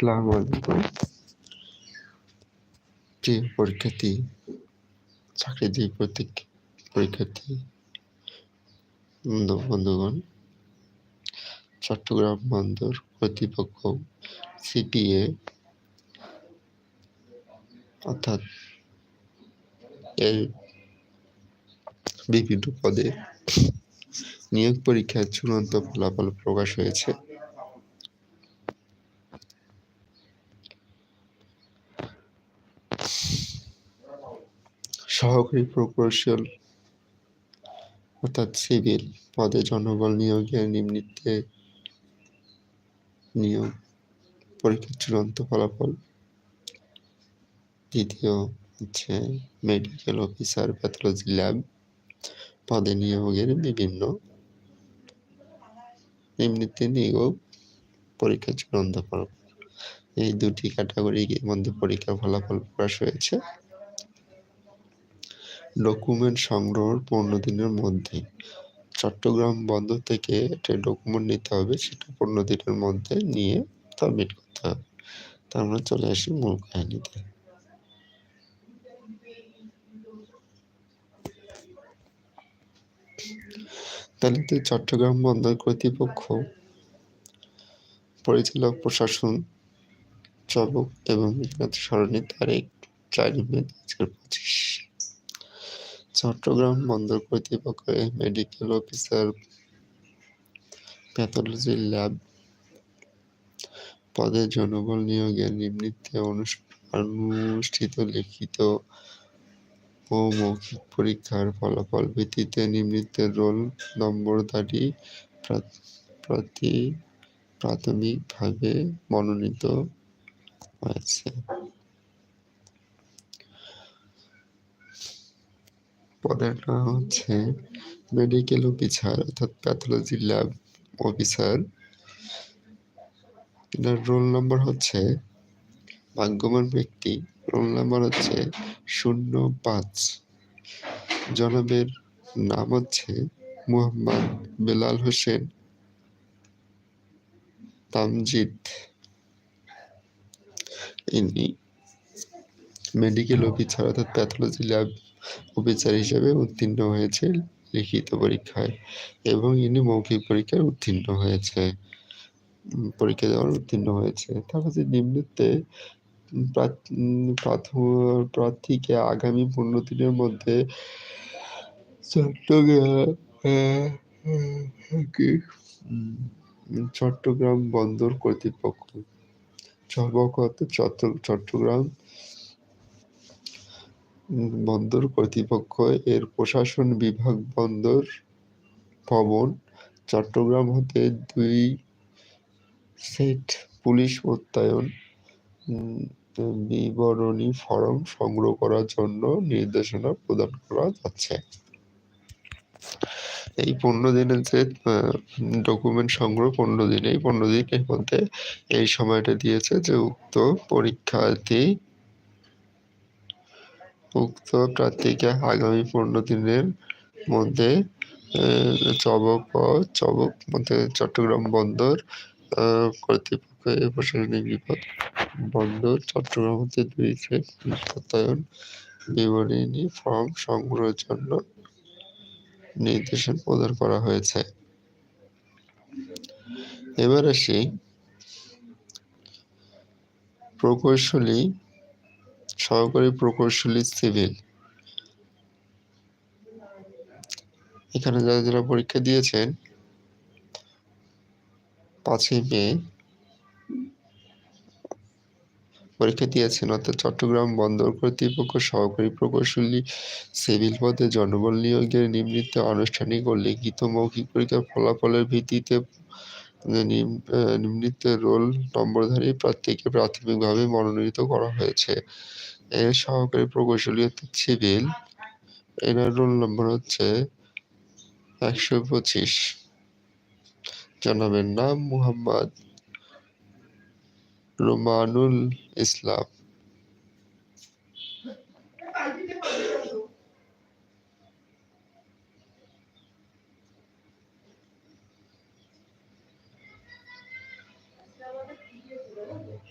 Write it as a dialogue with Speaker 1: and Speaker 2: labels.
Speaker 1: আসসালামু আলাইকুম প্রিয় পরীক্ষার্থী চাকরিজীবী প্রতীক পরীক্ষার্থী বন্ধুগণ চট্টগ্রাম বন্দর কর্তৃপক্ষ সিপিএ অর্থাৎ এর বিভিন্ন পদে নিয়োগ পরীক্ষার চূড়ান্ত ফলাফল প্রকাশ হয়েছে সহকারী প্রকৌশল অর্থাৎ সিভিল পদে জনবল নিয়োগের নিম্নিতে নিয়োগ পরীক্ষার চূড়ান্ত ফলাফল। দ্বিতীয় হচ্ছে মেডিকেল অফিসার প্যাথোলজি ল্যাব পদে নিয়োগের বিভিন্ন নিম্নিতে নিয়োগ পরীক্ষার চূড়ান্ত ফলাফল। এই দুটি ক্যাটাগরির মধ্যে পরীক্ষার ফলাফল প্রকাশ হয়েছে। ডকুমেন্ট সংগ্রহ পনেরো দিনের মধ্যে। চট্টগ্রাম বন্দর থেকে একটা ডকুমেন্ট নিতে হবে, সেটা পনেরো দিনের মধ্যে নিয়ে সাবমিট করতে হবে। তা আমরা চলে আসি মূল কাহিনীতে। তাহলে চট্টগ্রাম বন্দর কর্তৃপক্ষ, পরিচালক, প্রশাসন চবক এবং সরণি তারিখ চার মে দু হাজার পঁচিশ। চট্টগ্রাম বন্দর কর্তৃপক্ষ মেডিকেল অফিসার প্যাথোলজি ল্যাব পদে জনবল নিয়োগের নিম্নিতে অনুষ্ঠিত, লিখিত ও মৌখিক পরীক্ষার ফলাফল ভিত্তিতে নিম্নিতে রোল নম্বরধারী প্রার্থী প্রাথমিকভাবে মনোনীত হয়েছে। নাম হচ্ছে মেডিকেল অফিসার অর্থাৎ প্যাথোলজি ল্যাব অফিসার এটার রোল নম্বর হচ্ছে, ভাগ্যবান ব্যক্তি রোল নাম্বার হচ্ছে শূন্য পাঁচ। জনাবের নাম হচ্ছে মুহাম্মদ বেলাল হোসেন তামজিদ। ইনি মেডিকেল অফিসার অর্থাৎ প্যাথোলজি ল্যাব অফিসার হিসেবে উত্তীর্ণ হয়েছে লিখিত পরীক্ষায় এবং ইনি মৌখিক পরীক্ষায় উত্তীর্ণ হয়েছে। পরীক্ষা দেওয়ার উত্তীর্ণ হয়েছে। তারপরে নিম্নতে প্রার্থীকে আগামী পনেরো দিনের মধ্যে চট্টগ্রাম চট্টগ্রাম বন্দর কর্তৃপক্ষ চট্টগ্রাম বন্দর কর্তৃপক্ষ, এর প্রশাসন বিভাগ বন্দর ভবন, চট্টগ্রাম হতে দুই সেট পুলিশ মোতায়েন বিবরণী ফরম সংগ্রহ করার জন্য নির্দেশনা প্রদান করা যাচ্ছে। এই পনেরো দিনের যে ডকুমেন্ট সংগ্রহ পনেরো দিন, এই পনেরো দিনের মধ্যে এই সময়টা দিয়েছে যে উক্ত পরীক্ষার্থী উক্ত প্রার্থীকে আগামী পনেরো দিনের মধ্যে চবক ও চবক মধ্যে চট্টগ্রাম বন্দর কর্তৃপক্ষ এ প্রশাসনিক বিপদ বন্দর চট্টগ্রাম হতে দুই সেট সত্যায়ন বিবরণী, ফর্ম সংগ্রহের জন্য নির্দেশন প্রদান করা হয়েছে। এবার আসি প্রকৌশলী সহকারী প্রকৌশলী সিভিল। এখানে যারা যারা পরীক্ষা দিয়েছেন, পাঁচই মে পরীক্ষা দিয়েছেন, অর্থাৎ চট্টগ্রাম বন্দর কর্তৃপক্ষ সহকারী প্রকৌশলী সিভিল পদে জনবল নিয়োগের নিম্নিত আনুষ্ঠানিক ও লিখিত মৌখিক পরীক্ষার ফলাফলের ভিত্তিতে নিম্নিত রোল নম্বরধারী প্রার্থীকে প্রাথমিকভাবে মনোনীত করা হয়েছে। এর সহকারী প্রকৌশলী হচ্ছে সিভিল, এনার রোল নম্বর হচ্ছে একশো পঁচিশ জনাবের নাম মুহাম্মদ রোমানুল ইসলাম Thank you.